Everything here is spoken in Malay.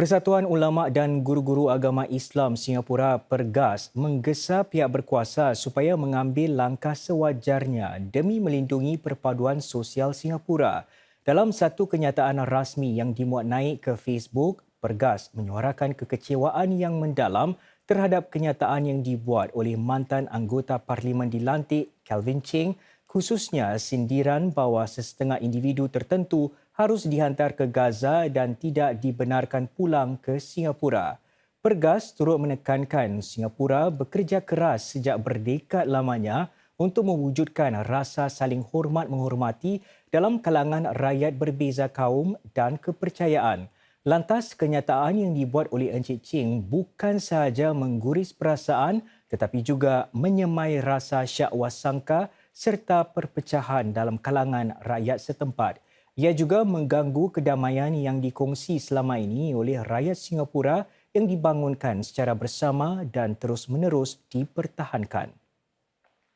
Persatuan Ulama dan Guru-guru Agama Islam Singapura Pergas menggesa pihak berkuasa supaya mengambil langkah sewajarnya demi melindungi perpaduan sosial Singapura. Dalam satu kenyataan rasmi yang dimuat naik ke Facebook, Pergas menyuarakan kekecewaan yang mendalam terhadap kenyataan yang dibuat oleh mantan anggota Parlimen dilantik Kelvin Cheng khususnya sindiran bahawa sesetengah individu tertentu harus dihantar ke Gaza dan tidak dibenarkan pulang ke Singapura. Pergas turut menekankan Singapura bekerja keras sejak berdekad lamanya untuk mewujudkan rasa saling hormat menghormati dalam kalangan rakyat berbeza kaum dan kepercayaan. Lantas kenyataan yang dibuat oleh Encik Ching bukan sahaja mengguris perasaan tetapi juga menyemai rasa syakwa sangka serta perpecahan dalam kalangan rakyat setempat. Ia juga mengganggu kedamaian yang dikongsi selama ini oleh rakyat Singapura yang dibangunkan secara bersama dan terus-menerus dipertahankan.